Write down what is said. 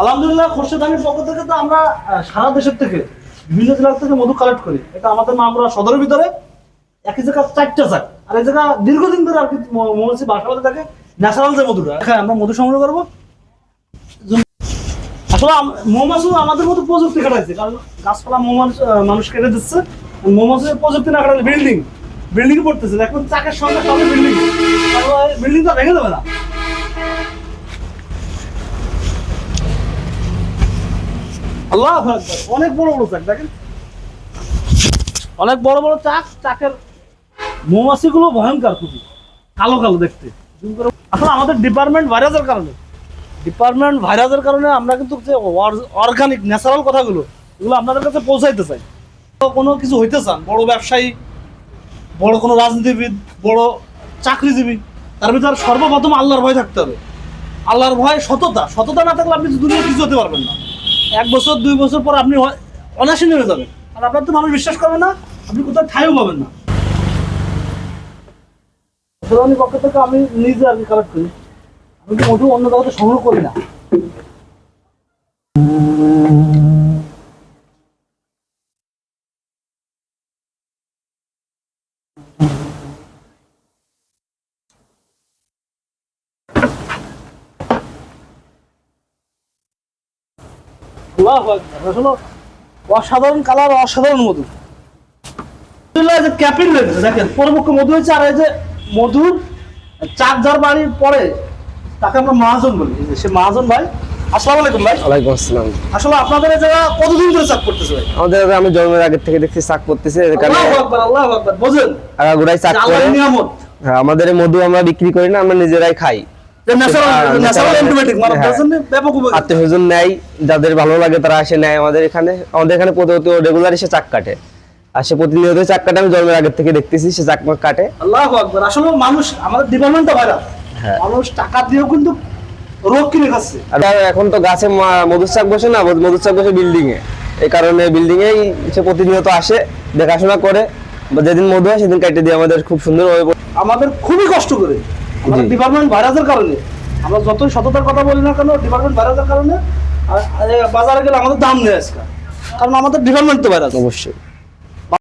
আলহামদুলিল্লাহ, খোরশেদ আলীর পক্ষ থেকে তো আমরা সারা দেশের থেকে বিভিন্ন জেলা থেকে মধু কালেক্ট করি। এটা আমাদের মাগুরা সদরের ভিতরে, একই জায়গা চারটা চাক আর এই জায়গা দীর্ঘদিন ধরে আর কি মৌমাছি বাসা বাঁধে থাকে ন্যাচারাল যে মধুটা হ্যাঁ আমরা মধু সংগ্রহ করব। আসলে মৌমাছি আমাদের মতো প্রযুক্তি কাটাইছে কারণ গাছপালা মৌমাছি মানুষ কেটে দিচ্ছে মৌমাছির প্রযুক্তি না কাটালে বিল্ডিং বিল্ডিং পড়তেছে। এখন চাকের সঙ্গে সঙ্গে বিল্ডিং বিল্ডিংটা ভেঙে দেবে না। আল্লাহ অনেক বড় বড় চাক, দেখেন। অনেক বড় বড় চাক, চাকের মৌমাছি গুলো ভয়ঙ্কর খুবই। কালো কালো দেখতে। আসলে আমাদের ডিপার্টমেন্ট ভাইরাসের কারণে। ডিপার্টমেন্ট ভাইরাসের কারণে আমরা কিন্তু অর্গানিক ন্যাচারাল কথাগুলো, এগুলো আপনাদের কাছে পৌঁছাইতে চাই। কোনো কিছু হইতে চান, বড় ব্যবসায়ী, বড় কোনো রাজনীতিবিদ, বড় চাকরিজীবী, তার ভিতরে সর্বপ্রথম আল্লাহর ভয় থাকতে হবে। আল্লাহর ভয় সততা। সততা না থাকলে আপনি দুনিয়া কিছু হতে পারবেন না। এক বছর, দুই বছর পর আপনি হয়- অনাসী নেমে যাবেন। আর আপনার তো মানুষ বিশ্বাস করবে না, আপনি কোথাও ঠাইও পাবেন না। মুসলমানের পক্ষ থেকে আমি নিজে আর কি কালেক্ট করি। আমি তো মধু অন্য জায়গাতে সংগ্রহ করি না। আল্লাহু আকবার। আসলে অসাধারণ কালার অসাধারণ মধু। যে ক্যাপিং রয়েছে দেখেন পরপক্ষ মধু হয়েছে আর এই যে মধুর চাক যার বাড়ির পরে তাকে আমরা মহাজন বলি। সে মহাজন ভাই। আসসালামু আলাইকুম ভাই। ওয়ালাইকুম আসসালাম। আসলে আপনাদের কতদিন ধরে চাক করতেছে ভাই? আমাদের আমি জন্মের আগের থেকে দেখছি চাক করতেছে এখানে আল্লাহু আকবার আল্লাহু আকবার বোঝেন। আগাগোড়াই চাক করে। নিয়ামত। হ্যাঁ, আমাদের মধু আমরা বিক্রি করি না আমরা নিজেরাই খাই। মানে হ্যাঁ। নেয় যাদের ভালো লাগে তারা আসে নেয় আমাদের এখানে। আমাদের এখানে প্রতিনিয়ত রেগুলার এসে চাক কাটে। আর সে প্রতিনিয়ত চাক কাটে আমি জন্মের আগের থেকে দেখতেছি সে চাক কাটে। আল্লাহু আকবার। আসলে মানুষ আমাদের ডিপার্টমেন্টটা হ্যাঁ। মানুষ টাকা দিয়েও কিন্তু রোগ কিনে খাচ্ছে। এখন তো গাছে মধুর চাক বসে না মধুর চাক বসে বিল্ডিং এ। এই কারণে বিল্ডিং এই সে প্রতিনিয়ত আসে দেখাশোনা করে। যেদিন মধু হয় সেদিন কেটে দিয়ে আমাদের খুব সুন্দর আমাদের খুবই কষ্ট করে। ডিপার্টমেন্ট ভাইরাসের কারণে। আমরা যতই সততার কথা বলি না কেন ডিপার্টমেন্ট ভাইরাসের কারণে বাজারে গেলে আমাদের দাম নেই আজকে। কারণ আমাদের ডিপার্টমেন্ট তো ভাইরাস অবশ্যই।